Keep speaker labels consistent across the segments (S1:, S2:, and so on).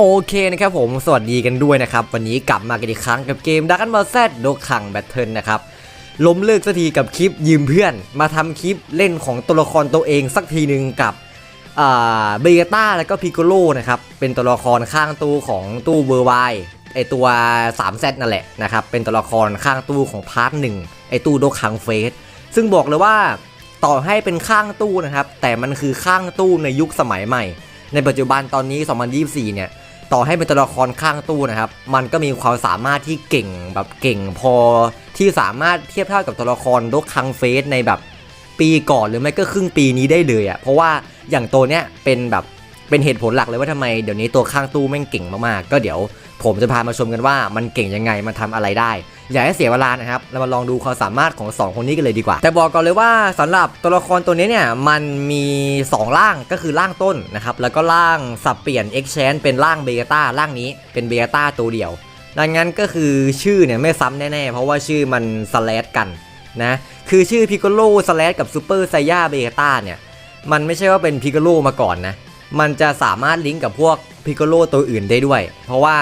S1: โอเคนะครับผมสวัสดีกันด้วยนะครับ วันนี้กลับมากันอีกครั้งกับเกมดักกันบอลแซดโดขังแบทเทิลนะครับล้มเลิกสักทีกับคลิปยืมเพื่อน มาทำคลิปเล่นของตัวละครตัวเองสักทีหนึ่งกับเบเกต้าแล้วก็พิโกโลนะครับเป็นตัวละครข้างตู้ของตู้เบอร์ไวไอตัว 3Z นั่นแหละนะครับเป็นตัวละครข้างตู้ของพาร์ทหนึ่งไอตู้โดคังเฟสซึ่งบอกเลยว่าต่อให้เป็นข้างตู้นะครับแต่มันคือข้างตู้ในยุคสมัยใหม่ ในปัจจุบันตอนนี้ 2024 เนี่ย ต่อให้เป็นตัวละครข้างตู้นะครับ มันก็มีความสามารถที่เก่งแบบเก่งพอที่สามารถเทียบเท่ากับตัวละครลกคังเฟสในแบบปีก่อนหรือไม่ก็ครึ่งปีนี้ได้เลยอะ่ะเพราะว่าอย่างตัวเนี้ยเป็นแบบ เป็นเหตุผลหลักเลยว่าทำไมเดี๋ยวนี้ตัวข้างตู้แม่งเก่งมากๆ ก็เดี๋ยวผมจะพามาชมกันว่ามันเก่งยังไงมันทำอะไรได้ อย่าให้เสียเวลานะครับ เรามาลองดูความสามารถของ 2 คนนี้กันเลยดีกว่า แต่บอกก่อนเลยว่าสำหรับตัวละครตัวนี้เนี่ยมันมี 2 ร่างก็คือร่างต้นนะครับแล้วก็ร่างสับเปลี่ยน Exchange เป็นร่างเบต้าร่างนี้เป็นเบต้าตัวเดียว ดังนั้นก็คือชื่อเนี่ยไม่ซ้ำแน่ๆ เพราะว่าชื่อมันสแลดกันนะคือชื่อพิกโลสแลดกับซูเปอร์ไซย่าเบต้าเนี่ยมันไม่ใช่ว่าเป็นพิกโลมาก่อนนะ มันจะสามารถลิงก์กับพวกพิกโลตัวอื่นได้ด้วย เพราะว่า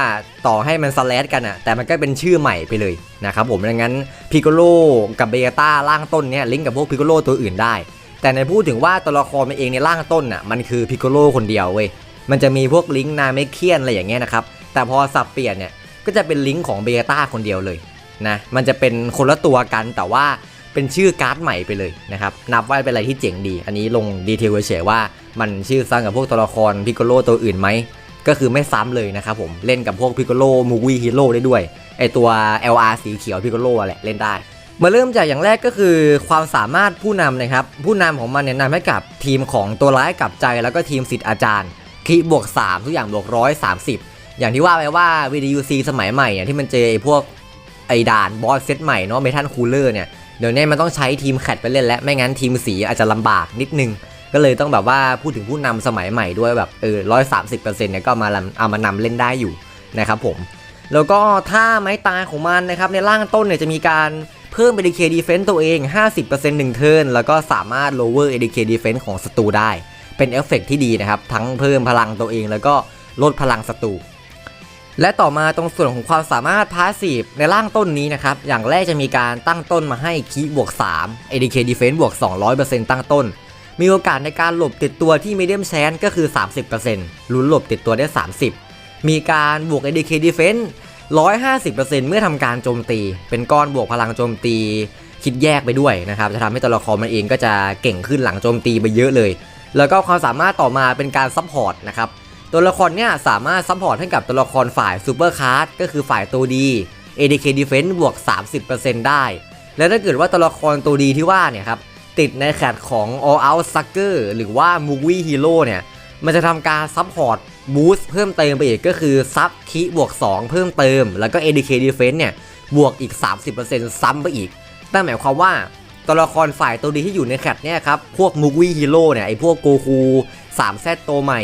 S1: ต่อให้มันสแลดกันอะแต่มันก็เป็นชื่อใหม่ไปเลยนะครับผมดังนั้นพิกโลกับเบต้าร่างต้นเนี่ยลิงก์กับพวกพิกโลตัวอื่นได้ แต่ในพูดถึงว่าตัวละครมันเองในร่างต้นอะมันคือพิกโลคนเดียวเว้ยมันจะมีพวกลิงก์นาเมเคียนอะไรอย่างเงี้ยนะครับแต่พอสับเปลี่ยนเนี่ยก็จะเป็นลิงก์ของเบต้าคนเดียวเลยนะมันจะเป็นคนละตัวกันแต่ว่า เป็นชื่อการ์ดใหม่ไปเลยนะครับ นับว่าเป็นอะไรที่เจ๋งดี อันนี้ลงดีเทลเฉยว่ามันชื่อซ้ำกับพวกตัวละครพิกโลตัวอื่นไหม ก็คือไม่ซ้ำเลยนะครับผมเล่นกับพวกพิกโลมูวี่ฮีโร่ได้ด้วยไอตัว LR สีเขียวพิกโลแหละเล่นได้ มาเริ่มจากอย่างแรกก็คือความสามารถผู้นำนะครับ ผู้นำของมันเนี่ยนำให้กับทีมของตัวร้ายกับใจแล้วก็ทีมสิทธิ์อาจารย์คีบวก 3 ทุกอย่างบวกร้อยสามสิบอย่างที่ว่าไปว่า VDUC สมัยใหม่เนี่ยที่มันเจอไอพวกไอด่านบอสเซตใหม่เนาะเมทัลคูลเลอร์เนี่ย เดี๋ยวนี้มันต้องใช้ทีมแคทไปเล่นแล้วไม่งั้นทีมสีอาจจะลำบากนิดนึง ก็เลยต้องแบบว่าพูดถึงผู้นำสมัยใหม่ด้วยแบบเออร้อยสามสิบเปอร์เซ็นต์เนี่ยก็มาเอามานำเล่นได้อยู่นะครับผม แล้วก็ถ้าไม้ตายของมันนะครับในร่างต้นเนี่ยจะมีการเพิ่ม ADK Defense ตัวเอง 50%หนึ่งเทิร์นแล้วก็สามารถ lower ADK Defense ของศัตรูได้ เป็นเอฟเฟกต์ที่ดีนะครับ ทั้งเพิ่มพลังตัวเองแล้วก็ลดพลังศัตรู และต่อมาตรงส่วนของความสามารถพาสซีฟในร่างต้นนี้นะครับ อย่างแรกจะมีการตั้งต้นมาให้คีบวก3 ADK Defense บวก 200%ตั้งต้น มีโอกาสในการหลบติดตัวที่ Medium Chance ก็คือ 30%ลุ้นหลบติดตัวได้ 30 มีการบวก ADK Defense 150%เมื่อทำการโจมตี เป็นก้อนบวกพลังโจมตี คิดแยกไปด้วยนะครับ จะทำให้ตัวละครมันเองก็จะเก่งขึ้นหลังโจมตีไปเยอะเลย แล้วก็ความสามารถต่อมาเป็นการซัพพอร์ตนะครับ ตัวละครเนี่ยสามารถซัพพอร์ตให้กับตัวละครฝ่ายซูเปอร์คาร์ดก็คือฝ่ายตัวดี ADK Defense บวก 30%ได้ และถ้าเกิดว่าตัวละครตัวดีที่ว่าเนี่ยครับติดในแคตของ All Out Sucker หรือว่า Movie Hero เนี่ยมันจะทำการซัพพอร์ตบูสต์เพิ่มเติมไปอีกก็คือซับคีบวก 2 เพิ่มเติม แล้วก็ ADK Defense เนี่ยบวกอีก 30%ซ้ำไปอีกนั่นหมายความว่าตัวละครฝ่ายตัวดีที่อยู่ในแคตเนี่ยครับ พวก Movie Hero เนี่ย ไอพวกโกคู 3Z ตัวใหม่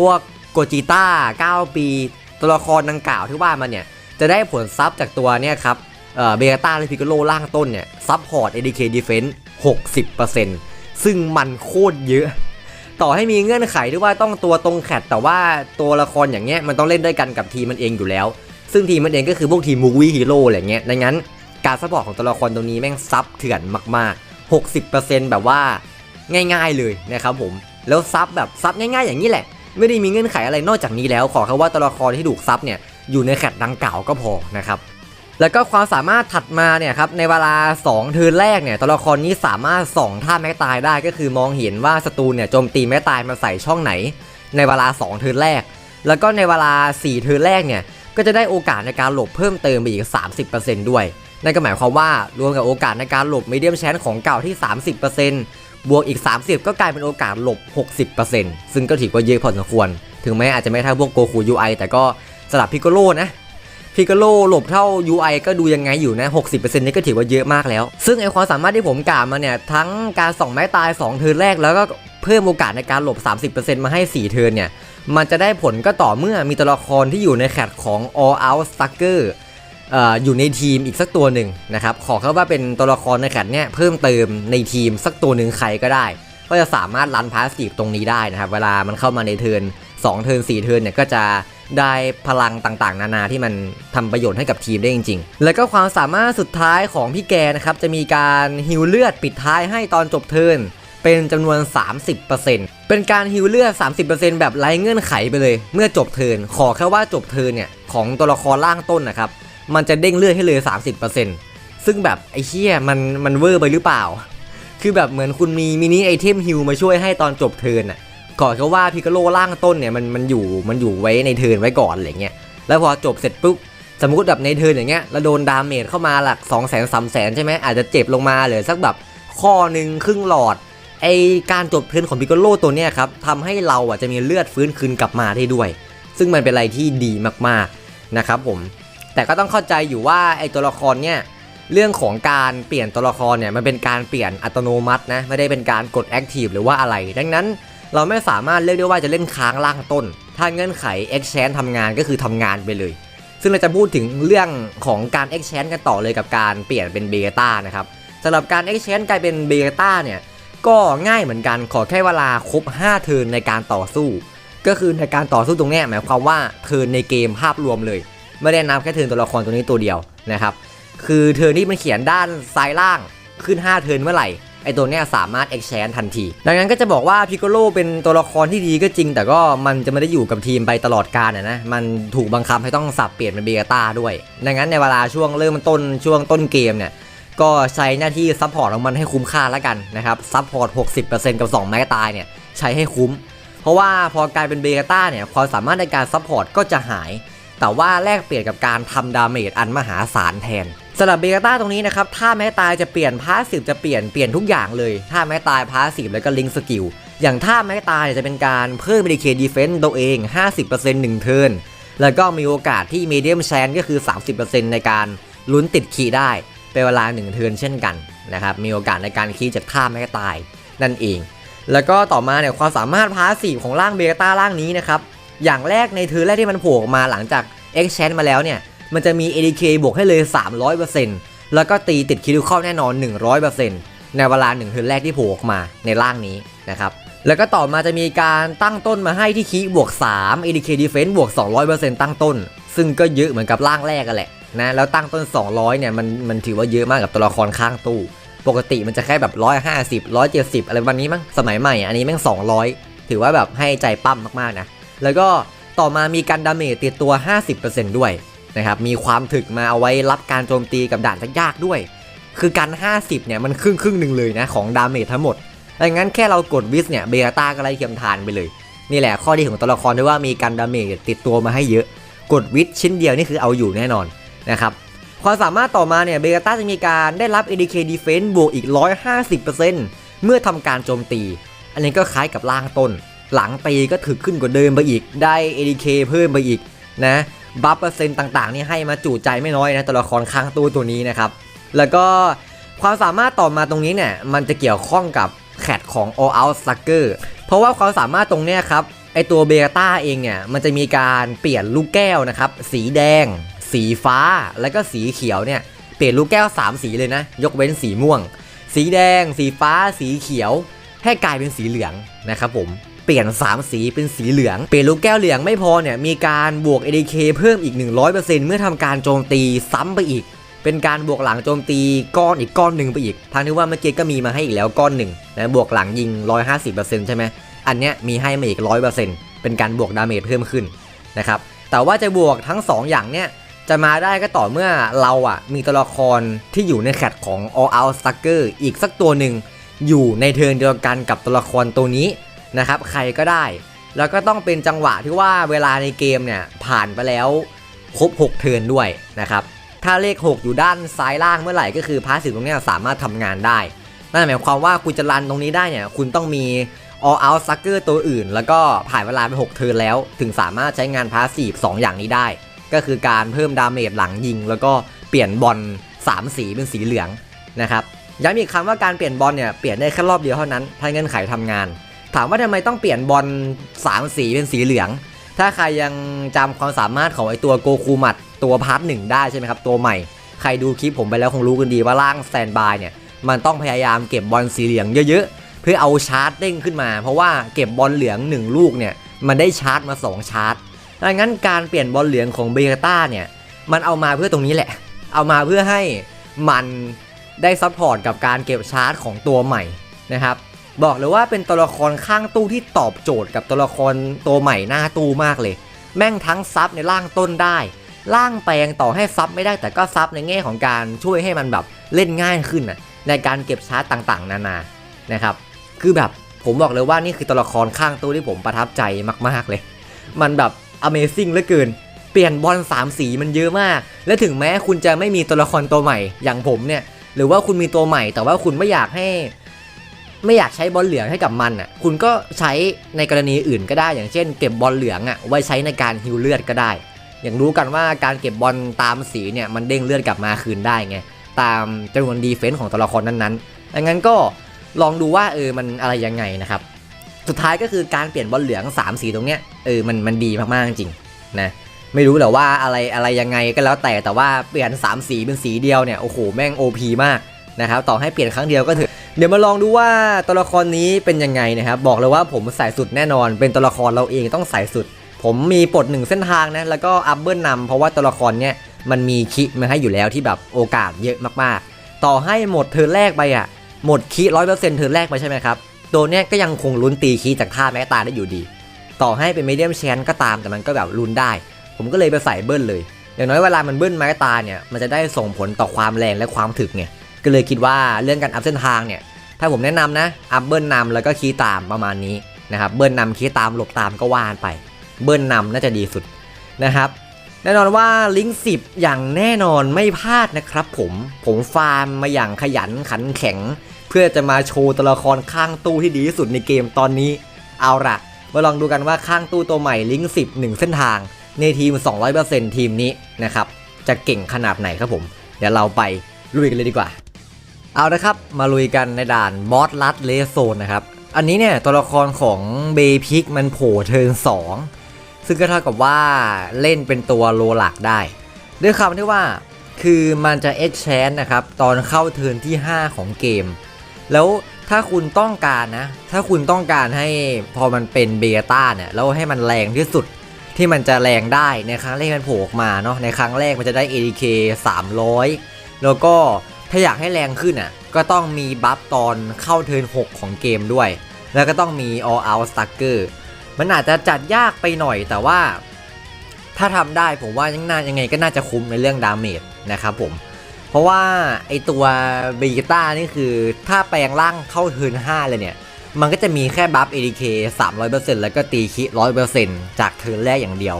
S1: พวก โกจิต้า 9 ปี ตัวละครดังกล่าวที่ว่ามันเนี่ย จะได้ผลซับจากตัวเนี่ยครับเบต้าและพิกโลล่างต้นเนี่ยซับพอร์ต ADK Defense 60%ซึ่งมันโคตรเยอะ ต่อให้มีเงื่อนไขที่ว่าต้องตัวตรงแคตแต่ว่าตัวละครอย่างเงี้ยมันต้องเล่นด้วยกันกับทีมมันเองอยู่แล้ว ซึ่งทีมมันเองก็คือพวกทีมมูวี่ฮีโร่อะไรเงี้ยดังนั้นการซัพพอร์ตของตัวละครตรงนี้แม่งซับเถื่อนมากๆ 60%แบบว่าง่ายๆเลยนะครับผม แล้วซับแบบซับง่ายๆอย่างนี้แหละ ไม่ได้มีเงื่อนไขอะไรนอกจากนี้แล้ว ขอแค่ว่าตัวละครที่ถูกซับเนี่ยอยู่ในแคตดังกล่าวก็พอนะครับแล้วก็ความสามารถถัดมาเนี่ยครับในเวลา 2 เทิร์นแรกเนี่ยตัวละครนี้สามารถส่องท่าแม้ตายได้ก็คือมองเห็นว่าศัตรูเนี่ยโจมตีแม้ตายมาใส่ช่องไหน ในเวลา 2 เทิร์นแรก แล้วก็ในเวลา 4 เทิร์นแรกเนี่ยก็จะได้โอกาสในการหลบเพิ่มเติมไปอีก 30%ด้วยนั่นก็หมายความว่ารวมกับโอกาสในการหลบมีเดียมแชนของเก่าที่ 30% บวกอีก 30 ก็กลายเป็นโอกาสหลบ 60%ซึ่งก็ถือว่าเยอะพอสมควร ถึงแม้อาจจะไม่เท่าพวกโกคู UI แต่ก็สลับพิกโลนะพิกโลหลบเท่า UI ก็ดูยังไงอยู่นะ 60%นี่ก็ถือว่าเยอะมากแล้ว ซึ่งไอความสามารถที่ผมกล่าวมาเนี่ย ทั้งการส่องไม้ตาย 2 เทิร์นแรกแล้วก็เพิ่มโอกาสในการหลบ 30%มาให้ 4 เทิร์นเนี่ย มันจะได้ผลก็ต่อเมื่อมีตัวละครที่อยู่ในแคตของ All Out Sucker อยู่ในทีมอีกสักตัวหนึ่งนะครับขอแค่ว่าเป็นตัวละครในแคตเนี่ยเพิ่มเติมในทีมสักตัวหนึ่งใครก็ได้ ก็จะสามารถรันพาสซีฟตรงนี้ได้นะครับเวลามันเข้ามาในเทิร์น2เทิร์น4เทิร์นเนี่ยก็จะได้พลังต่างๆ นานาที่มันทำประโยชน์ให้กับทีมได้จริง ๆ แล้วก็ความสามารถสุดท้ายของพี่แกนะครับจะมีการฮิวเลือดปิดท้ายให้ตอนจบเทิร์นเป็นจำนวน 30%เป็นการฮิวเลือด 30%แบบไร้เงื่อนไขไปเลย เมื่อจบเทิร์นขอแค่ว่าจบเทิร์นเนี่ยของตัวละครล่างต้นนะครับ มันจะเด้งเลือดให้เลย 30%ซึ่งแบบไอ้เชี่ยมันมันเวอร์ไปหรือเปล่า คือแบบเหมือนคุณมีมินิไอเทมฮิลมาช่วยให้ตอนจบเทิร์นอะก่อนก็ว่าพิกโลล่างต้นเนี่ยมันมันอยู่มันอยู่ไว้ในเทิร์นไว้ก่อนอะไรเงี้ยแล้วพอจบเสร็จปุ๊บสมมติแบบในเทิร์นอย่างเงี้ยแล้วโดนดาเมจเข้ามาหลัก2 0 0 0 0 0 3 0 0 0 0ใช่ไหมอาจจะเจ็บลงมาเหลือสักแบบข้อหนึ่งครึ่งหลอดไอการจบเทิร์นของพิกโลตัวเนี้ยครับทำให้เราอะจะมีเลือดฟื้นคืนกลับมาได้ด้วย ซึ่งมันเป็นอะไรที่ดีมากๆนะครับผม แต่ก็ต้องเข้าใจอยู่ว่าไอตัวละครเนี่ยเรื่องของการเปลี่ยนตัวละครเนี่ยมันเป็นการเปลี่ยนอัตโนมัตินะไม่ได้เป็นการกด Active หรือว่าอะไร ดังนั้น เราไม่สามารถเลือกได้ว่าจะเล่นค้างล่างต้น ถ้าเงื่อนไข Exchange ทำงานก็คือทำงานไปเลย ซึ่งเราจะพูดถึงเรื่องของการ Exchange กันต่อเลยกับการเปลี่ยนเป็นเบต้านะครับสำหรับการ Exchange กลายเป็นเบต้าเนี่ยก็ง่ายเหมือนกันขอแค่เวลาครบ 5 เทิร์นในการต่อสู้ ก็คือในการต่อสู้ตรงนี้หมายความว่าเทิร์นในเกมภาพรวมเลย ไม่ได้นับแค่เทิร์นตัวละครตัวนี้ตัวเดียวนะครับคือเทิร์นที่มันเขียนด้านซ้ายล่างขึ้น 5 เทิร์นเมื่อไหร่ไอตัวเนี้ยสามารถ exchange ทันที ดังนั้นก็จะบอกว่าพิโกโลเป็นตัวละครที่ดีก็จริง แต่ก็มันจะไม่ได้อยู่กับทีมไปตลอดกาลนะ มันถูกบังคับให้ต้องสับเปลี่ยนเป็นเบต้าด้วย ดังนั้นในเวลาช่วงเริ่มต้นช่วงต้นเกมเนี่ย ก็ใช้หน้าที่ซัพพอร์ตของมันให้คุ้มค่าแล้วกันนะครับ ซัพพอร์ต 60%กับ2แม้ตายเนี่ยใช้ให้คุ้ม เพราะว่าพอกลายเป็นเบต้าเนี่ยความสามารถในการซัพพอร์ตก็จะหาย แต่ว่าแลกเปลี่ยนกับการทำดาเมจอันมหาศาลแทนสำหรับเบต้าตรงนี้นะครับถ้าแม้ตายจะเปลี่ยนพาสซีฟจะเปลี่ยนเปลี่ยนทุกอย่างเลยถ้าแม้ตายพาสซีฟแล้วก็ลิงสกิลอย่างถ้าแม้ตายจะเป็นการเพิ่ม BDK Defense ตัวเอง 50% 1เทิร์นแล้วก็มีโอกาสที่ Medium Chance ก็คือ 30%ในการลุ้นติดคีได้เป็นเวลา1เทิร์นเช่นกันนะครับมีโอกาสในการคีจากท่าแม้ตายนั่นเอง แล้วก็ต่อมาเนี่ยความสามารถพาสซีฟของร่างเบต้าร่างนี้นะครับ อย่างแรกในเทิร์แรกที่มันโผล่ออกมาหลังจาก Exchange มาแล้วเนี่ย มันจะมี ADK บวกให้เลย 300%แล้วก็ตีติดคิวเข้าแน่นอน 100%ในเวลา1เทิร์นแรกที่โผล่ออกมาในร่างนี้นะครับแล้วก็ต่อมาจะมีการตั้งต้นมาให้ที่คีบวก 3 ADK Defense บวก 200%ตั้งต้น ซึ่งก็เยอะเหมือนกับร่างแรกกันแหละนะแล้วตั้งต้น 200เนี่ยมันมันถือว่าเยอะมากกับตัวละครข้างตู้ ปกติมันจะแค่แบบ 150 170 อะไรวันนี้มั้งสมัยใหม่ อันนี้แม่ง200 ถือว่าแบบให้ใจปั้มมากๆนะ แล้วก็ต่อมามีการดาเมจติดตัว 50%ด้วยนะครับ มีความถึกมาเอาไว้รับการโจมตีกับด่านยากๆด้วย คือการ 50 เนี่ยมันครึ่งครึ่งหนึ่งเลยนะของดาเมจทั้งหมดดังนั้นแค่เรากดวิสเนี่ยเบต้าก็ไล่เคียมทานไปเลย นี่แหละข้อดีของตัวละครที่ว่ามีการดาเมจติดตัวมาให้เยอะ กดวิสชิ้นเดียวนี่คือเอาอยู่แน่นอนนะครับความสามารถต่อมาเนี่ยเบต้าจะมีการได้รับ ADK Defense บวกอีก 150%เมื่อทำการโจมตี อันนี้ก็คล้ายกับล่างต้น หลังตีก็ถึกขึ้นกว่าเดิมไปอีก ได้ ADK เพิ่มไปอีกนะบัฟเปอร์เซ็นต์ต่างๆนี่ให้มาจู่ใจไม่น้อยนะตัวละครข้างตู้ตัวนี้นะครับ แล้วก็ความสามารถต่อมาตรงนี้เนี่ยมันจะเกี่ยวข้องกับแคทของ All Out Sucker เพราะว่าความสามารถตรงเนี้ยครับไอตัวเบต้าเองเนี่ยมันจะมีการเปลี่ยนลูกแก้วนะครับ สีแดง สีฟ้าแล้วก็สีเขียวเนี่ยเปลี่ยนลูกแก้ว 3 สีเลยนะ ยกเว้นสีม่วง สีแดง สีฟ้า สีเขียว ให้กลายเป็นสีเหลืองนะครับผม เปลี่ยน 3 สีเป็นสีเหลือง เปลี่ยนลูกแก้วเหลืองไม่พอเนี่ยมีการบวก ADK เพิ่มอีก 100%เมื่อทำการโจมตีซ้ำไปอีก เป็นการบวกหลังโจมตีก้อนอีกก้อนหนึ่งไปอีกทางที่ว่าเมื่อกี้ก็มีมาให้อีกแล้วก้อนหนึ่งนะบวกหลังยิง 150%ใช่ไหมอันเนี้ยมีให้มาอีก 100%เป็นการบวกดาเมจเพิ่มขึ้นนะครับแต่ว่าจะบวกทั้ง 2 อย่างเนี้ยจะมาได้ก็ต่อเมื่อเราอะมีตัวละครที่อยู่ในแคตของ All Out Sucker อีกสักตัวหนึ่งอยู่ในเทิร์นเดียวกันกับตัวละครตัวนี้ นะครับใครก็ได้ แล้วก็ต้องเป็นจังหวะที่ว่าเวลาในเกมเนี่ยผ่านไปแล้วครบ 6 เทิร์นด้วยนะครับถ้าเลข 6 อยู่ด้านซ้ายล่างเมื่อไหร่ก็คือพาสซีฟตรงนี้สามารถทำงานได้นั่นหมายความว่าคุณจะรันตรงนี้ได้เนี่ยคุณต้องมี all out sucker ตัวอื่น แล้วก็ผ่านเวลาไป 6 เทิร์นแล้ว ถึงสามารถใช้งานพาสซีฟ2อย่างนี้ได้ ก็คือการเพิ่มดาเมจหลังยิง แล้วก็เปลี่ยนบอล3 สีเป็นสีเหลืองนะครับย้ำอีกครั้งว่าการเปลี่ยนบอลเนี่ยเปลี่ยนได้แค่รอบเดียวเท่านั้นถ้าเงื่อนไขทำงาน ถามว่าทำไมต้องเปลี่ยนบอล3สีเป็นสีเหลือง ถ้าใครยังจำความสามารถของไอตัวโกคูมัดตัวพาร์ทหนึ่งได้ใช่ไหมครับ ตัวใหม่ ใครดูคลิปผมไปแล้วคงรู้กันดีว่าร่างสแตนบายเนี่ยมันต้องพยายามเก็บบอลสีเหลืองเยอะๆ เพื่อเอาชาร์จเด้งขึ้นมา เพราะว่าเก็บบอลเหลือง 1 ลูกเนี่ยมันได้ชาร์จมา 2 ชาร์จดังนั้นการเปลี่ยนบอลเหลืองของเบต้าเนี่ยมันเอามาเพื่อตรงนี้แหละ เอามาเพื่อให้มันได้ซัพพอร์ตกับการเก็บชาร์จของตัวใหม่นะครับ บอกเลยว่าเป็นตัวละครข้างตู้ที่ตอบโจทย์กับตัวละครตัวใหม่หน้าตู้มากเลย แม่งทั้งซับในร่างต้นได้ ร่างแปลงต่อให้ซับไม่ได้แต่ก็ซับในแง่ของการช่วยให้มันแบบเล่นง่ายขึ้นนะในการเก็บชาร์จต่างๆ นานานะครับ คือแบบผมบอกเลยว่านี่คือตัวละครข้างตู้ที่ผมประทับใจมากๆเลย มันแบบ Amazing เหลือเกิน เปลี่ยนบอล3สีมันเยอะมาก และถึงแม้คุณจะไม่มีตัวละครตัวใหม่อย่างผมเนี่ย หรือว่าคุณมีตัวใหม่ แต่ว่าคุณไม่อยากให้ ไม่อยากใช้บอลเหลืองให้กับมันอะคุณก็ใช้ในกรณีอื่นก็ได้ อย่างเช่น เก็บบอลเหลืองอะไว้ใช้ในการฮิวเลือดก็ได้ อย่างรู้กันว่าการเก็บบอลตามสีเนี่ยมันเด้งเลือดกลับมาคืนได้ไงตามจำนวนดีเฟนส์ของตัวละครนั้นๆดังนั้นก็ลองดูว่าเออมันอะไรยังไงนะครับ สุดท้ายก็คือการเปลี่ยนบอลเหลือง3สีตรงเนี้ยเออมันมันดีมากๆจริงนะไม่รู้แหละว่าอะไรอะไรยังไงก็แล้วแต่แต่ว่าเปลี่ยน3สีเป็นสีเดียวเนี่ยโอ้โหแม่ง OP มาก นะครับต่อให้เปลี่ยนครั้งเดียวก็เถอเดี๋ยวมาลองดูว่าตัวละครนี้เป็นยังไงนะครับบอกเลยว่าผมใส่สุดแน่นอน เป็นตัวละครเราเองต้องใส่สุด ผมมีปลดหนึ่งเส้นทางนะแล้วก็อัพเบิลนำเพราะว่าตัวละครเนี่ยมันมีคิมาให้อยู่แล้วที่แบบโอกาสเยอะมากๆ ต่อให้หมดเทิร์นแรกไปอะหมดคิร้อยเปอร์เซ็นต์เทิร์นแรกไปใช่ไหมครับตัวเนี้ยก็ยังคงลุ้นตีคีจากท่าแม้ตาได้อยู่ดี ต่อให้เป็นมีเดียมแชนก็ตามแต่มันก็แบบลุ้นได้ ผมก็เลยไปใส่เบิ้ลเลย อย่างน้อยเวลามันเบิ้ลไม้ตาเนี่ยมันจะได้ส่งผลต่อความแรงและความถึกไง ก็เลยคิดว่าเรื่องการอัพเส้นทางเนี่ย ถ้าผมแนะนำนะ อัพเบิ้ลนำแล้วก็คีย์ตามประมาณนี้นะครับ เบิ้ลนำคีย์ตามหลบตามก็ว่านไป เบิ้ลนำน่าจะดีสุดนะครับ แน่นอนว่าลิงก์สิบอย่างแน่นอนไม่พลาดนะครับผม ผมฟาร์มมาอย่างขยันขันแข็ง เพื่อจะมาโชว์ตัวละครข้างตู้ที่ดีที่สุดในเกมตอนนี้ เอาละมาลองดูกันว่าข้างตู้ตัวใหม่ลิงก์สิบหนึ่งเส้นทาง ในทีม 200%ทีมนี้นะครับ จะเก่งขนาดไหนครับผม เดี๋ยวเราไปลุยกันเลยดีกว่า เอาละครับ มาลุยกันในด่านบอสลัดเลโซนนะครับ อันนี้เนี่ยตัวละครของเบพิกมันโผล่เทิร์น2 ซึ่งก็เท่ากับว่าเล่นเป็นตัวโลหลักได้ ด้วยคำที่ว่าคือมันจะเอ็กแชนนะครับ ตอนเข้าเทิร์นที่ 5 ของเกม แล้วถ้าคุณต้องการนะ ถ้าคุณต้องการให้พอมันเป็นเบต้าเนี่ย แล้วให้มันแรงที่สุดที่มันจะแรงได้ในครั้งแรกมันโผล่ออกมาเนาะในครั้งแรกมันจะได้ ADK 300 แล้วก็ ถ้าอยากให้แรงขึ้นอะก็ต้องมีบัฟตอนเข้าเทิร์น6 ของเกมด้วย แล้วก็ต้องมี all out stacker มันอาจจะจัดยากไปหน่อยแต่ว่า ถ้าทำได้ผมว่ายังน่ายังไงก็น่าจะคุ้มในเรื่องดาเมจนะครับผม เพราะว่าไอตัวเบต้านี่คือถ้าแปลงร่างเข้าเทิร์น5เลยเนี่ย มันก็จะมีแค่บัฟ ADK 300%แล้วก็ตีคิ100%จากเทิร์นแรกอย่างเดียว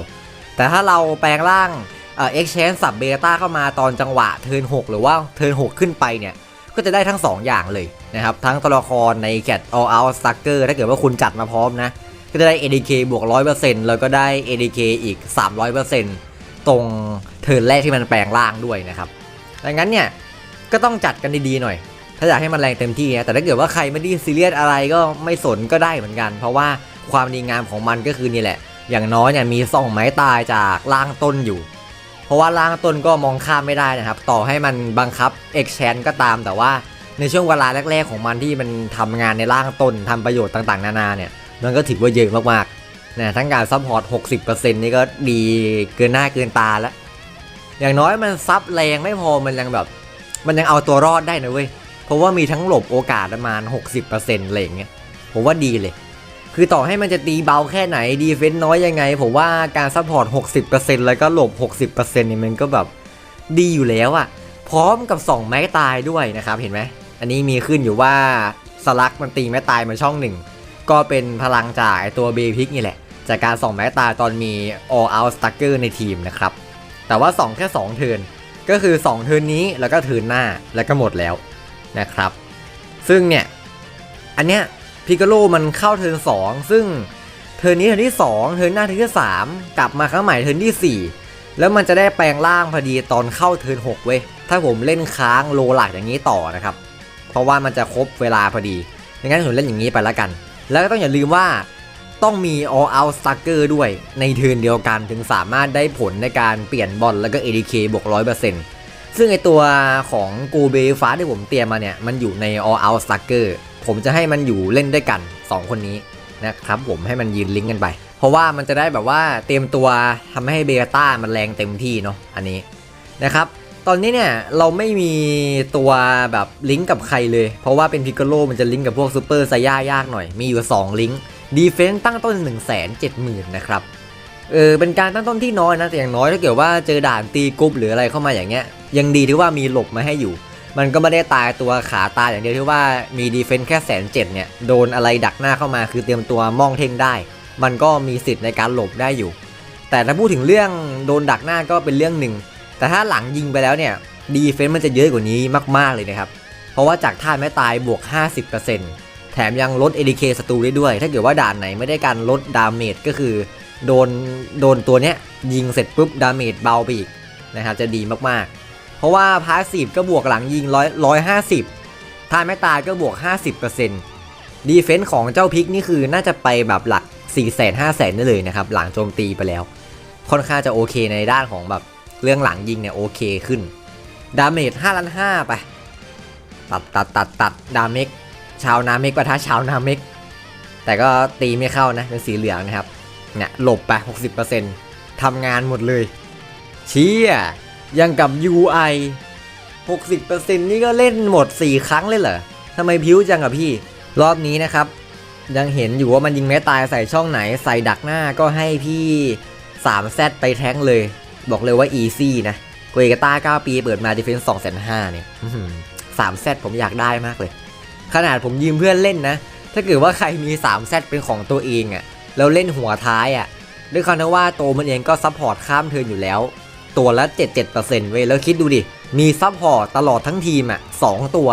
S1: แต่ถ้าเราแปลงร่าง เอ่อ exchange สับเบต้าเข้ามาตอนจังหวะเทิร์น6 หรือว่าเทิร์น6 ขึ้นไปเนี่ย ก็จะได้ทั้ง 2 อย่างเลยนะครับ ทั้งตัวละครใน Cat All Out Sucker ถ้าเกิดว่าคุณจัดมาพร้อมนะ ก็จะได้ ADK บวก 100%แล้วก็ได้ ADK อีก 300%ตรงเทิร์นแรกที่มันแปลงร่างด้วยนะครับดังนั้นเนี่ยก็ต้องจัดกันดีๆหน่อย ถ้าอยากให้มันแรงเต็มที่นะแต่ถ้าเกิดว่าใครไม่ได้ซีเรียสอะไรก็ไม่สนก็ได้เหมือนกัน เพราะว่าความดีงามของมันก็คือนี่แหละ อย่างน้อยเนี่ยมีส่องไม้ตายจากล่างต้นอยู่ ราะว่าล่างต้นก็มองข้ามไม่ได้นะครับ ต่อให้มันบังคับ e x c h a n ก็ตาม แต่ว่าในช่วงเวลาแรก ๆ ของมันที่มันทำงานในล่างต้นทำประโยชน์ต่างๆ นานาเนี่ย มันก็ถือว่าเยอะมากๆนะทั้งการซัพพอร์ต 60%นี่ก็ดีเกินหน้าเกินตาแล้ว อย่างน้อยมันซับแรงไม่พอมันยังแบบ มันยังเอาตัวรอดได้นะเว้ย เพราะว่ามีทั้งหลบโอกาสประมาณ 60%อะไรอย่างเงี้ย ผมว่าดีเลย คือต่อให้มันจะตีเบาแค่ไหนดีเฟนต์น้อยยังไง ผมว่าการซัพพอร์ต 60%แล้วก็หลบ 60%เนี่ยมันก็แบบดีอยู่แล้วอะพร้อมกับ 2 ไม้ตายด้วยนะครับ เห็นไหม อันนี้มีขึ้นอยู่ว่าสลักมันตีไม้ตายมาช่องหนึ่ง ก็เป็นพลังจากไอตัวเบพิกนี่แหละ จากการส่องไม้ตายตอนมี all out stacker ในทีมนะครับ แต่ว่าส่องแค่ 2 เทิร์นก็คือ 2 เทิร์นนี้แล้วก็เทิร์นหน้าแล้วก็หมดแล้วนะครับ ซึ่งเนี่ย อันเนี้ย พิกาโลมันเข้าเทิร์น2ซึ่งเทิร์นนี้เทิร์นที่2เทิร์นหน้าเทิร์นที่3กลับมาครั้งใหม่เทิร์นที่4แล้วมันจะได้แปลงร่างพอดีตอนเข้าเทิร์น6เว้ยถ้าผมเล่นค้างโลหลักอย่างนี้ต่อนะครับ เพราะว่ามันจะครบเวลาพอดีดังนั้นผมเล่นอย่างนี้ไปแล้วกัน แล้วก็ต้องอย่าลืมว่าต้องมี all out stacker ด้วยในเทิร์นเดียวกันถึงสามารถได้ผลในการเปลี่ยนบอลแล้วก็ ADK บวก100%ซึ่งไอตัวของโกเบฟ้าที่ผมเตรียมมาเนี่ย มันอยู่ใน all out stacker ผมจะให้มันอยู่เล่นด้วยกัน 2 คนนี้นะครับผมให้มันยืนลิงก์กันไป เพราะว่ามันจะได้แบบว่าเตรียมตัวทำให้เบต้ามันแรงเต็มที่เนาะอันนี้นะครับตอนนี้เนี่ยเราไม่มีตัวแบบลิงก์กับใครเลย เพราะว่าเป็นพิกโลมันจะลิงก์กับพวกซูเปอร์ไซย่ายากหน่อย มีอยู่ 2 ลิงก์ดีเฟนซ์ตั้งต้น 1 7 0 0 0 0 นะครับเออเป็นการตั้งต้นที่น้อยนะ แต่อย่างน้อยถ้าเกิดว่าเจอด่านตีกรุ๊ปหรืออะไรเข้ามาอย่างเงี้ย ยังดีที่ว่ามีหลบมาให้อยู่ มันก็ไม่ได้ตายตัวขาตายอย่างเดียวที่ว่ามีดีเฟนซ์แค่แสนเจ็ดเนี่ยโดนอะไรดักหน้าเข้ามาคือเตรียมตัวมองเท่งได้ มันก็มีสิทธิ์ในการหลบได้อยู่ แต่ถ้าพูดถึงเรื่องโดนดักหน้าก็เป็นเรื่องหนึ่ง แต่ถ้าหลังยิงไปแล้วเนี่ยดีเฟนซ์มันจะเยอะกว่านี้มากๆเลยนะครับ เพราะว่าจากท่าไม่ตายบวก 50%แถมยังลด ADK ศัตรูได้ด้วย ถ้าเกิดว่าด่านไหนไม่ได้การลดดาเมจก็คือโดนโดนตัวเนี้ยยิงเสร็จปุ๊บดาเมจเบาไปอีกนะครับจะดีมากๆ เพราะว่าพาสซีฟก็บวกหลังยิงร้อยร้อยห้าสิบถ้าไม่ตายก็บวก 50%ดีเฟนส์ของเจ้าพิกนี่คือน่าจะไปแบบหลัก4 0 0 0 0 0 5 0 0 0 0ได้เลยนะครับ หลังโจมตีไปแล้ว ค่อนข้างจะโอเคในด้านของแบบเรื่องหลังยิงเนี่ยโอเคขึ้น ดาเมจ5ล้าน5ไป ตัดตัดตัดตัดดาเมกชาวนาเมกปะทะชาวนาเมกแต่ก็ตีไม่เข้านะ เป็นสีเหลืองนะครับ เนี่ยหลบไป 60%ทำงานหมดเลย เชี่ย ยังกับ UI 60%นี่ก็เล่นหมด 4 ครั้งเลยเหรอทำไมพิ้วจังอะพี่ รอบนี้นะครับ ยังเห็นอยู่ว่ามันยิงไม่ตายใส่ช่องไหนใส่ดักหน้าก็ให้พี่3 z ไปแท้งเลย บอกเลยว่า easy นะเกวกาต้า 9 ปีเปิดมา defense 2 5 0 0 0เนี่ยสามแซดผมอยากได้มากเลย ขนาดผมยืมเพื่อนเล่นนะ ถ้าเกิดว่าใครมี3 z เป็นของตัวเองอะ่ะแล้วเล่นหัวท้ายอะ่ะด้วยความที่ว่าโตมันเองก็ซัพพอร์ตข้ามเทินอยู่แล้ว ตัวละ 77%เว้ยแล้วคิดดูดิ มีซัพพอร์ตตลอดทั้งทีมอะสองตัว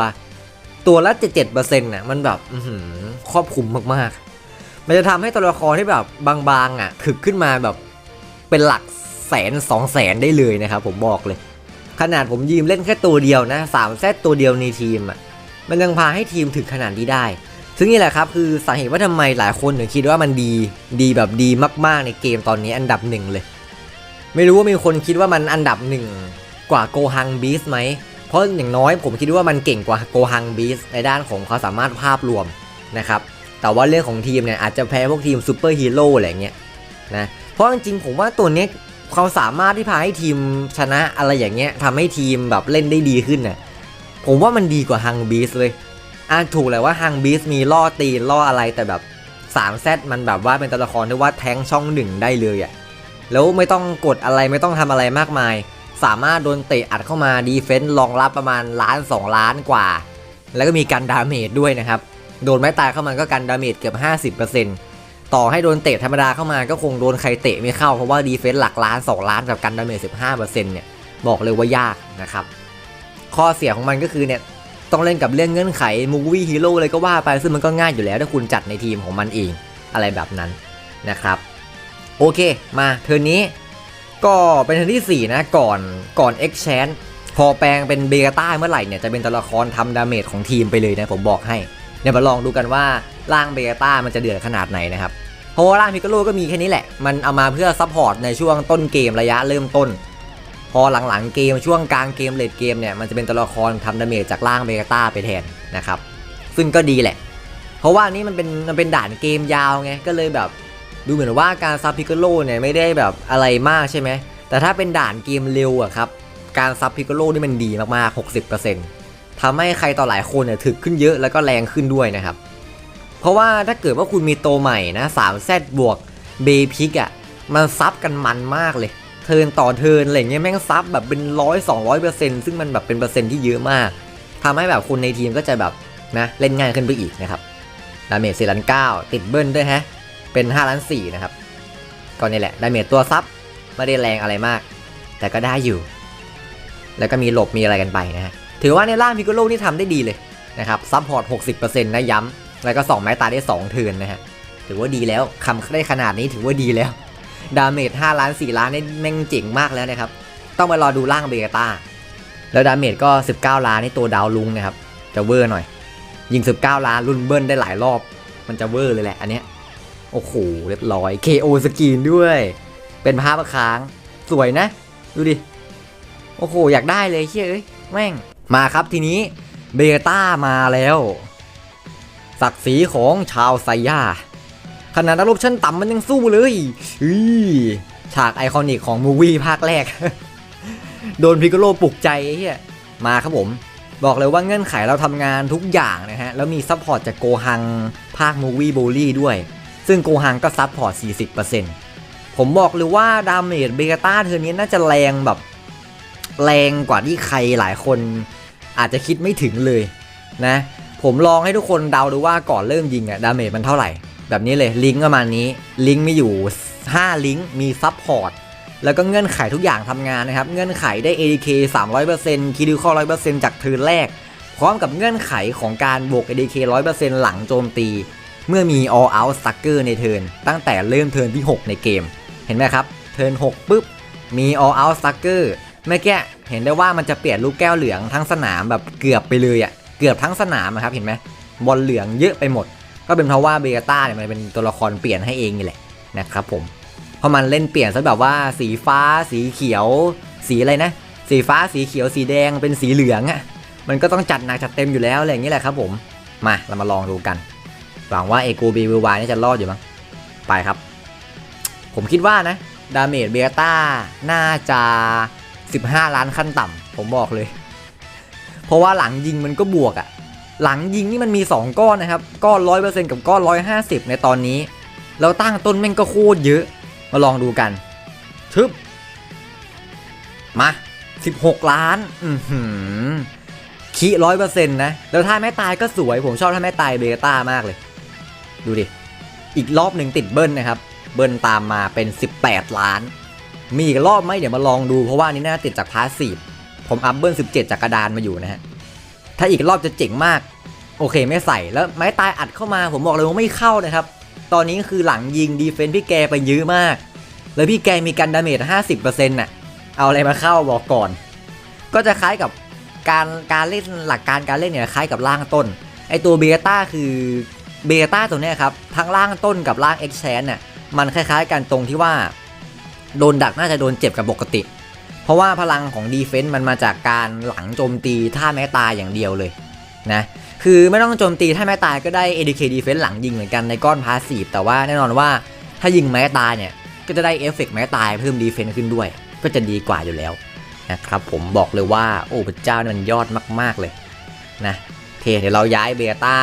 S1: ตัวละ 77%น่ะมันแบบอื้อหือครอบคลุมมากๆ มันจะทำให้ตัวละครที่แบบบางๆอะถึกขึ้นมาแบบเป็นหลักแสนสองแสนได้เลยนะครับผมบอกเลย ขนาดผมยืมเล่นแค่ตัวเดียวนะสามเซตตัวเดียวในทีมอะมันยังพาให้ทีมถึงขนาดนี้ได้ ซึ่งนี่แหละครับคือสาเหตุว่าทำไมหลายคนถึงคิดว่ามันดี ดีแบบดีมากๆในเกมตอนนี้อันดับหนึ่งเลย ไม่รู้ว่ามีคนคิดว่ามันอันดับหนึ่งกว่าโกฮังบีสไหม เพราะอย่างน้อยผมคิดว่ามันเก่งกว่าโกฮังบีสในด้านของความสามารถภาพรวมนะครับ แต่ว่าเรื่องของทีมเนี่ยอาจจะแพ้พวกทีมซูเปอร์ฮีโร่อะไรเงี้ยนะ เพราะจริงๆผมว่าตัวเนี้ยความสามารถที่พาให้ทีมชนะอะไรอย่างเงี้ยทำให้ทีมแบบเล่นได้ดีขึ้นน่ะผมว่ามันดีกว่าฮังบีสเลยอะถูกแหละว่าฮังบีสมีล่อตีล่ออะไรแต่แบบ3 z มันแบบว่าเป็นตัวละครที่ว่าแทงช่องหนึ่งได้เลยอะ่ะ แล้วไม่ต้องกดอะไรไม่ต้องทำอะไรมากมาย สามารถโดนเตะอัดเข้ามาดีเฟนต์รองรับประมาณล้าน 2 ล้านกว่า แล้วก็มีการดาเมจด้วยนะครับ โดนไม้ตายเข้ามาก็กันดาเมจเกือบ 50%ต่อให้โดนเตะธรรมดาเข้ามาก็คงโดนใครเตะไม่เข้าเพราะว่าดีเฟนต์หลักล้าน 2 ล้านกับกันดาเมจ15%เนี่ยบอกเลยว่ายากนะครับ ข้อเสียของมันก็คือเนี่ยต้องเล่นกับเรื่องเงื่อนไขมูวี่ฮีโร่เลยก็ว่าไปซึ่งมันก็ง่ายอยู่แล้วถ้าคุณจัดในทีมของมันเองอะไรแบบนั้นนะครับ โอเค มาเทิร์นี้ ก็เป็นเทิร์ที่ 4 นะก่อนก่อน X c h a n พอแปลงเป็นเบต้าเมื่อไหร่เนี่ยจะเป็นตัวละครทำดาเมจของทีมไปเลยนะผมบอกให้ เดี๋ยวมาลองดูกันว่าร่างเบต้ามันจะเดือดขนาดไหนนะครับเพราะว่าร่างพิกโลก็มีแค่นี้แหละ มันเอามาเพื่อซัพพอร์ตในช่วงต้นเกมระยะเริ่มต้น พอหลังๆเกมช่วงกลางเกมเลดเกมเนี่ยมันจะเป็นตัวละครทำดาเมจจากร่างเบต้าไปแทนนะครับซึ่งก็ดีแหละ เพราะว่านี่มันเป็นมันเป็นด่านเกมยาวไงก็เลยแบบ ดูเหมือนว่าการซับพิกโลเนี่ยไม่ได้แบบอะไรมากใช่ไหม แต่ถ้าเป็นด่านเกมเร็วอะครับ การซับพิกโลนี่มันดีมากๆ 60%ทำให้ใครต่อหลายคนเนี่ยถึกขึ้นเยอะแล้วก็แรงขึ้นด้วยนะครับ เพราะว่าถ้าเกิดว่าคุณมีโตใหม่นะ3 z บวกเบพิกอะมันซับกันมันมากเลย เทินต่อเทินอะไรเงี้ยแม่งซับแบบเป็นร้อยสองร้อยเปอร์เซ็นต์ซึ่งมันแบบเป็นเปอร์เซ็นต์ที่เยอะมากทำให้แบบคนในทีมก็จะแบบนะเล่นง่ายขึ้นไปอีกนะครับดาเมจสี่ล้านเก้าติดเบิ้ลด้วยฮะ เป็น5ล้าน4นะครับก็นี่แหละดาเมจตัวซับไม่ได้แรงอะไรมาก แต่ก็ได้อยู่ แล้วก็มีหลบมีอะไรกันไปนะฮะถือว่าในร่างพิกโลนี่ทำได้ดีเลยนะครับซับพอร์ต60%นะย้ำแล้วก็ 2 ไม้ตาได้ 2 เทินนะฮะถือว่าดีแล้วคำได้ขนาดนี้ถือว่าดีแล้ว ดาเมจ5ล้าน4ล้านนี่แม่งเจ๋งมากแล้วนะครับ ต้องไปรอดูร่างเบต้าแล้วดาเมจก็ 19 ล้านนี่ตัวดาวลุงนะครับจะเวอร์หน่อย ยิง 19 ล้านรุ่นเบิ้ลได้หลายรอบ มันจะเวอร์เลยแหละอันเนี้ย โอ้โห เรียบร้อย KO สกรีนด้วย เป็นภาพค้าง สวยนะ ดูดิ โอ้โห อยากได้เลยเชี่ยเอ้ย แม่ง มาครับทีนี้เบต้ามาแล้ว ศักดิ์ศรีของชาวไซย่าขนาดนักรบชั้นต่ำมันยังสู้เลยอือฉากไอคอนิกของมูวี่ภาคแรก โดนพิกโลปลุกใจเฮียมาครับผม บอกเลยว่าเงื่อนไขเราทำงานทุกอย่างนะฮะ แล้วมีซัพพอร์ตจากโกฮังภาคมูวี่โบลี่ด้วย ซึ่งโกฮังก็ซัพพอร์ต 40%ผมบอกเลยว่าดาเมจเบต้าเทอนี้น่าจะแรงแบบ แรงกว่าที่ใครหลายคนอาจจะคิดไม่ถึงเลยนะ ผมลองให้ทุกคนเดาดูว่าก่อนเริ่มยิงอะดาเมจมันเท่าไหร่ แบบนี้เลยลิงก์ประมาณนี้ ลิงก์มีอยู่ 5 ลิงก์มีซับพอร์ตแล้วก็เงื่อนไขทุกอย่างทำงานนะครับ เงื่อนไขได้ ADK 300%คิดิคอ100%จากเทิร์นแรก พร้อมกับเงื่อนไขของการบวก ADK 100%หลังโจมตี เมื่อมี all out sucker ในเทิร์นตั้งแต่เริ่มเทิร์นที่ 6 ในเกม เห็นไหมครับ เทิร์น6ปุ๊บ มี all out sucker เมื่อกี้เห็นได้ว่ามันจะเปลี่ยนลูกแก้วเหลืองทั้งสนามแบบเกือบไปเลยอะ่ะเกือบทั้งสนามอะครับเห็นไหมบอลเหลืองเยอะไปหมด ก็เป็นเพราะว่าเบต้าเนี่ยมันเป็นตัวละครเปลี่ยนให้เองนี่แหละนะครับผมเพราะมันเล่นเปลี่ยนซะแบบว่าสีฟ้า สีเขียว สีอะไรนะ สีฟ้าสีเขียวสีแดงเป็นสีเหลืองอะ่ะมันก็ต้องจัดหนักจัดเต็มอยู่แล้วอะไรอย่างนี้แหละครับผมมาเรามาลองดูกัน หวังว่าเอโกบีวิวายนี่จะรอดอยู่มั้งไปครับ ผมคิดว่านะ ดาเมจเบต้าน่าจะ 15 ล้านขั้นต่ำผมบอกเลย เพราะว่าหลังยิงมันก็บวกอะหลังยิงนี่มันมี 2 ก้อนนะครับ ก้อน100%กับก้อน150ในตอนนี้แล้วตั้งต้นแม่งก็โคตรเยอะมาลองดูกันชึบมา16ล้านอือหือคีร้อยเปอร์เซ็นต์นะ แล้วถ้าแม่ตายก็สวยผมชอบถ้าแม่ตายเบต้ามากเลย ดูดิ อีกรอบหนึ่งติดเบิ้ลนะครับ เบิ้ลตามมาเป็น 18 ล้าน มีอีกรอบไหมเดี๋ยวมาลองดูเพราะว่านี่น่าติดจากพาสซีฟผมอัพเบิ้ล17 จากกระดานมาอยู่นะฮะ ถ้าอีกรอบจะเจ๋งมาก โอเคไม่ใส่แล้วไม้ตายอัดเข้ามาผมบอกเลยว่าไม่เข้านะครับ ตอนนี้คือหลังยิงดีเฟนต์พี่แกไปเยอมาก แล้วพี่แกมีการดาเมจ50%น่ะ เอาอะไรมาเข้าบอกก่อน ก็จะคล้ายกับการการเล่นหลักการการเล่นเนี่ยคล้ายกับล่างต้น ไอตัวเบต้าคือ เบต้าตัวนี้ครับทั้งล่างต้นกับล่างเอ็กแชนเนี่ยมันคล้ายๆกันตรงที่ว่า โดนดักน่าจะโดนเจ็บกับปกติ เพราะว่าพลังของดีเฟนต์มันมาจากการหลังโจมตีท่าแม้ตายอย่างเดียวเลยนะคือไม่ต้องโจมตีท่าแม้ตายก็ได้ ADK Defense หลังยิงเหมือนกันในก้อนพาสซีฟแต่ว่าแน่นอนว่าถ้ายิงแม้ตายเนี่ยก็จะได้เอฟเฟกต์แม้ตายเพิ่มดีเฟนต์ขึ้นด้วย ก็จะดีกว่าอยู่แล้วนะครับผมบอกเลยว่าโอ้พระเจ้านี่มันยอดมาก ๆเลยนะเคเดี๋ยวเราย้ายเบต้า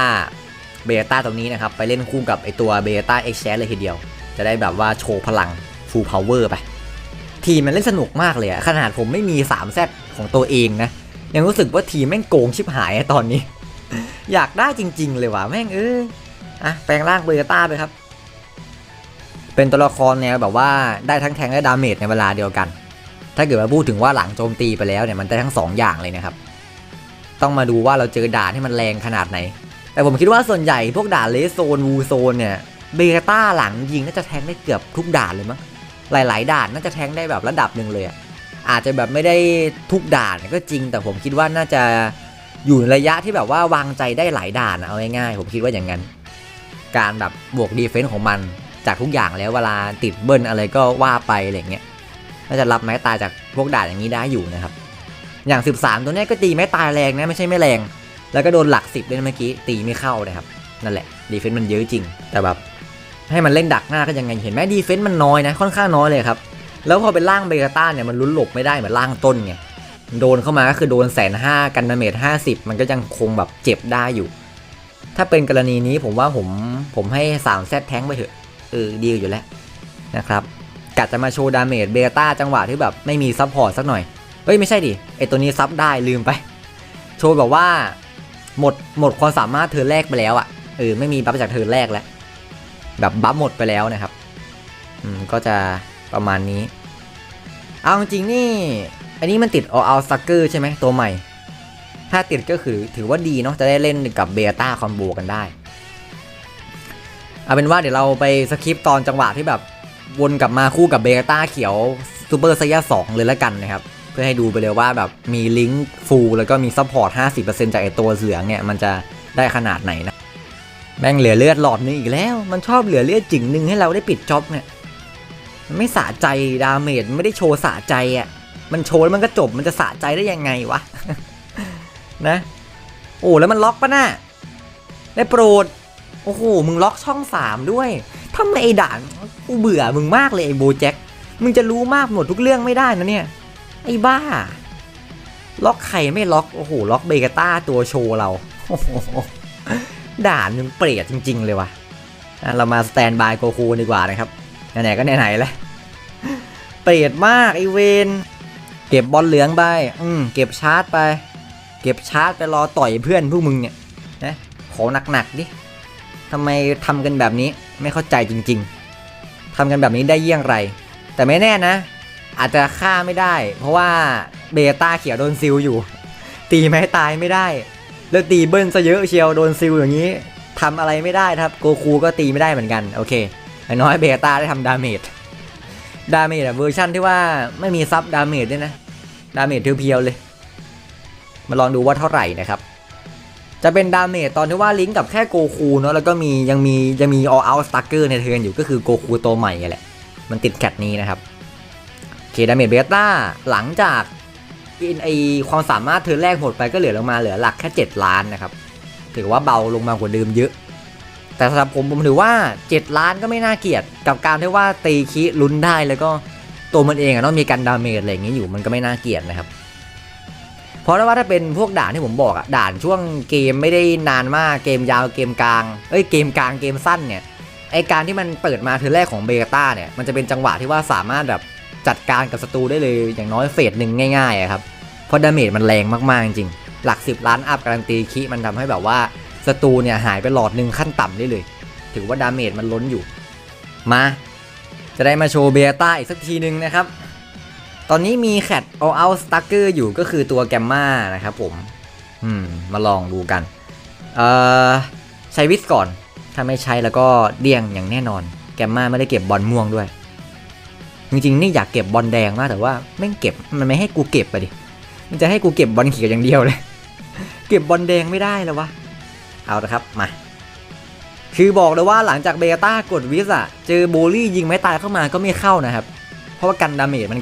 S1: เบต้าตรงนี้นะครับ ไปเล่นคู่กับไอตัวเบต้าเอ็กแชเลยทีเดียว จะได้แบบว่าโชว์พลัง full power ไป ทีมมันเล่นสนุกมากเลยอะขนาดผมไม่มี3แซดของตัวเองนะ ยังรู้สึกว่าทีมแม่งโกงชิบหายตอนนี้ อยากได้จริง ๆ เลยว่ะแม่งเอออะแปลงร่างเบต้าไปครับ เป็นตัวละครแนวแบบว่าได้ทั้งแทงและดาเมจในเวลาเดียวกัน ถ้าเกิดว่าพูดถึงว่าหลังโจมตีไปแล้วเนี่ยมันได้ทั้ง 2 อย่างเลยนะครับต้องมาดูว่าเราเจอด่านที่มันแรงขนาดไหน แต่ผมคิดว่าส่วนใหญ่พวกด่านเลสโซนวูโซนเนี่ยเบต้าหลังยิงน่าจะแทงได้เกือบทุกด่านเลยมั้งหลาย ๆ ด่านน่าจะแทงได้แบบระดับหนึ่งเลยอะอาจจะแบบไม่ได้ทุกด่านก็จริง แต่ผมคิดว่าน่าจะอยู่ในระยะที่แบบว่าวางใจได้หลายด่านเอาง่ายๆผมคิดว่าอย่างนั้น การแบบบวกดีเฟนส์ของมันจากทุกอย่างแล้วเวลาติดเบิ้ลอะไรก็ว่าไปอะไรเงี้ยน่าจะรับไม้ตายจากพวกด่านอย่างนี้ได้อยู่นะครับ อย่าง 13 ตัวนี้ก็ตีไม้ตายแรงนะไม่ใช่ไม่แรง แล้วก็โดนหลักสิบด้วยเมื่อกี้ตีไม่เข้านะครับนั่นแหละดีเฟนส์มันเยอะจริง แต่แบบให้มันเล่นดักหน้าก็ยังไงเห็นไหมดีเฟนต์มันน้อยนะค่อนข้างน้อยเลยครับแล้วพอเป็นล่างเบต้าเนี่ยมันลุ้นหลบไม่ได้เหมือนล่างต้นไงโดนเข้ามาก็คือโดนแสนห้ากันดาเมจห้าสิบมันก็ยังคงแบบเจ็บได้อยู่ ถ้าเป็นกรณีนี้ผมว่าผมผมให้3ามแซดแท้งไปเถอะเออดีอยู่แล้วนะครับกะจะมาโชว์ดาเมจเบต้าจังหวะที่แบบไม่มีซับพอร์ตสักหน่อยเอ้ย ไม่ใช่ดิ ไอตัวนี้ซับได้ลืมไป โชว์แบบว่า หมดหมดความสามารถเธอแรกไปแล้วอะ่ะเออไม่มีบัฟจากเธอแรกแล้วแบบบัฟหมดไปแล้วนะครับ อืมก็จะประมาณนี้ เอาจริงๆนี่ อันนี้มันติด all out sucker ใช่ไหมตัวใหม่ ถ้าติดก็คือถือว่าดีเนาะจะได้เล่นกับเบต้าคอมโบกันได้ เอาเป็นว่าเดี๋ยวเราไปสคริปตอนจังหวะที่แบบวนกลับมาคู่กับเบต้าเขียวซูเปอร์ไซยาสองเลยแล้วกันนะครับ พื่อให้ดูไปเลยว่าแบบมีลิงก์ฟูลแล้วก็มีซัพพอร์ต 50%จากไอตัวเหลืองเนี่ย มันจะได้ขนาดไหนนะ แม่งเหลือเลือดหลอดนึงอีกแล้ว มันชอบเหลือเลือดจิ๋งนึงให้เราได้ปิดจ็อบเนี่ยมันไม่สะใจดาเมจไม่ได้โชว์สะใจอะมันโชว์แล้วมันก็จบมันจะสะใจได้ยังไงวะนะ โอ้แล้วมันล็อกปะน่ะได้โปรดโอ้โหมึงล็อกช่องสามด้วยทำไมไอ้ด่านกูเบื่อมึงมากเลยไอ้โบแจ็คมึงจะรู้มากหมดทุกเรื่องไม่ได้นะเนี่ย ไอ้บ้า ล็อกใครไม่ล็อก โอ้โห ล็อกเบกาต้าตัวโชว์เราด่านมึงเปรียดจริง ๆ เลยว่ะอะ เรามาสแตนบายโกคูดีกว่านะครับ ไหนๆก็ไหนๆแล้ว เปรียดมากไอเวน เก็บบอลเหลืองไป อืมเก็บชาร์จไป เก็บชาร์จไปรอต่อยเพื่อนพวกมึงเนี่ยนะ ขอหนักๆดิทำไมทำกันแบบนี้ไม่เข้าใจจริง ๆทำกันแบบนี้ได้เยี่ยงไร แต่ไม่แน่นะ อาจจะฆ่าไม่ได้ เพราะว่าเบต้าเขียวโดนซิลอยู่ ตีไม่ให้ตายไม่ได้ แล้วตีเบิ้ลซะเยอะเชียวโดนซิลอย่างนี้ทำอะไรไม่ได้ครับโกคูก็ตีไม่ได้เหมือนกันโอเคอย่างน้อยเบต้าได้ทำดาเมจดาเมจแบบเวอร์ชั่นที่ว่าไม่มีซับดาเมจด้วยนะดาเมจเพียวๆเลย มาลองดูว่าเท่าไหร่นะครับ จะเป็นดาเมจตอนที่ว่าลิงก์กับแค่โกคูเนาะแล้วก็มียังมียังมี all out stalker ในเทิร์นอยู่ก็คือโกคูตัวใหม่แหละ มันติดแคทนี้นะครับ เคดาเมจเบต้าหลังจากไอความสามารถเทิร์นแรกหมดไปก็เหลือลงมาเหลือหลักแค่ 7 ล้านนะครับ ถือว่าเบาลงมากว่าเดิมเยอะ แต่สำหรับผมผมถือว่า 7 ล้านก็ไม่น่าเกลียดกับการที่ว่าตีคิลุ้นได้แล้วก็ตัวมันเองอะต้องมีการดาเมจอะไรอย่างงี้อยู่มันก็ไม่น่าเกลียดนะครับเพราะว่าถ้าเป็นพวกด่านที่ผมบอกอะด่านช่วงเกมไม่ได้นานมากเกมยาวเกมกลางเอ้ยเกมกลางเกมสั้นเนี่ยไอการที่มันเปิดมาเทอแรกของเบต้าเนี่ยมันจะเป็นจังหวะที่ว่าสามารถแบบ จัดการกับศัตรูได้เลยอย่างน้อยเฟสหนึ่งง่ายๆครับ เพราะดาเมจมันแรงมากๆจริง หลัก 10 ล้านอัพการันตีคิมันทำให้แบบว่าศัตรูเนี่ยหายไปหลอดหนึ่งขั้นต่ำได้เลย ถือว่าดาเมจมันล้นอยู่ มา จะได้มาโชว์เบต้าอีกสักทีหนึ่งนะครับ ตอนนี้มีแคทเอาเอาสตั๊กเกอร์อยู่ก็คือตัวแกมมานะครับผม อืม มาลองดูกัน เอ่อ ใช้วิสก่อน ถ้าไม่ใช้แล้วก็เดี่ยงอย่างแน่นอน แกมมาไม่ได้เก็บบอลม่วงด้วย จริงๆนี่อยากเก็บบอลแดงมากแต่ว่าไม่งเก็บมันไม่ให้กูเก็บไปดิ มันจะให้กูเก็บบอลเขียวอย่างเดียวเลย เก็บบอลแดงไม่ได้แล้ววะ เอาละครับมา คือบอกเลยว่าหลังจากเบต้ากดวิสอะเจอโบลี่ยิงไม่ตายเข้ามาก็ไม่เข้านะครับ เพราะว่ากันดาเมจมัน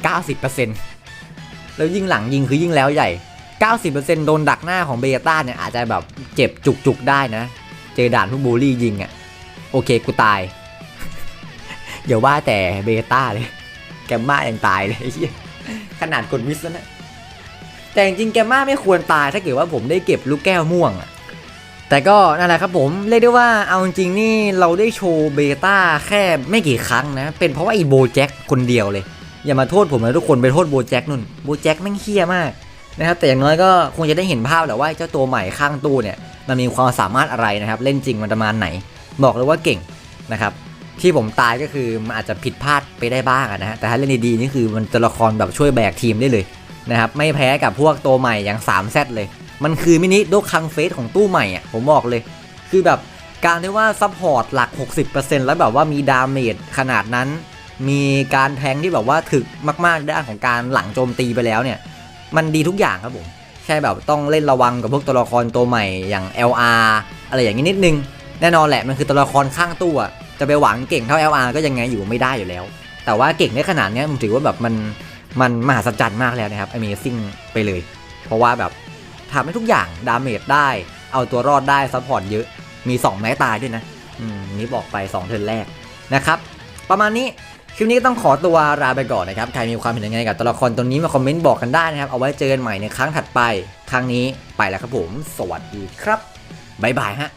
S1: 90%แล้วยิงหลังยิงคือยิงแล้วใหญ่ 90%โดนดักหน้าของเบต้าเนี่ยอาจจะแบบเจ็บจุกๆได้นะ เจอด่านพวกโบลลี่ยิงอะ่ะโอเคกูตายอย่าว่าแต่เบต้าเลย แกมมายังตายเลยขนาดกดวิสแล้วนะแต่จริงๆแกมมาไม่ควรตายถ้าเกิดว่าผมได้เก็บลูกแก้วม่วงอะแต่ก็นั่นแหละครับผมเรียกได้ว่าเอาจริงๆนี่เราได้โชว์เบต้าแค่ไม่กี่ครั้งนะ เป็นเพราะว่าไอ้โบแจ็คคนเดียวเลย อย่ามาโทษผมนะทุกคนไปโทษโบแจ็คนุ่นโบแจ็คแม่งเฮี้ยมากนะครับแต่อย่างน้อยก็คงจะได้เห็นภาพแหละว่าเจ้าตัวใหม่ข้างตู้เนี่ยมันมีความสามารถอะไรนะครับ เล่นจริงมันประมาณไหน บอกเลยว่าเก่งนะครับ ที่ผมตายก็คือมันอาจจะผิดพลาดไปได้บ้างนะฮะแต่ถ้าเล่นดีๆนี่คือมันตัวละครแบบช่วยแบกทีมได้เลยนะครับไม่แพ้กับพวกตัวใหม่อย่าง3เซตเลย มันคือมินิโดคังเฟสของตู้ใหม่อะผมบอกเลย คือแบบการที่ว่าซัพพอร์ตหลัก 60%แล้วแบบว่ามีดาเมจขนาดนั้น มีการแทงที่แบบว่าถึกมากๆด้านของการหลังโจมตีไปแล้วเนี่ย มันดีทุกอย่างครับผมแค่แบบต้องเล่นระวังกับพวกตัวละครตัวใหม่อย่าง LR อะไรอย่างนี้นิดนึง แน่นอนแหละมันคือตัวละครข้างตู้อะ จะไปหวังเก่งเท่า LR ก็ยังไงอยู่ไม่ได้อยู่แล้ว แต่ว่าเก่งได้ขนาดนี้ผมถือว่าแบบมันมันมหัศจรรย์มากแล้วนะครับ Amazing ไปเลย เพราะว่าแบบทำให้ทุกอย่างดาเมจได้ เอาตัวรอดได้ซัพพอร์ตเยอะมี 2 ไม้ตายด้วยนะนี่บอกไป 2 เทิร์นแรกนะครับ ประมาณนี้คลิปนี้ต้องขอตัวลาไปก่อนนะครับ ใครมีความเห็นยังไงกับตัวละครตัวนี้มาคอมเมนต์บอกกันได้นะครับ เอาไว้เจอกันใหม่ในครั้งถัดไป ครั้งนี้ไปแล้วครับผม สวัสดีครับ บ๊ายบายฮะ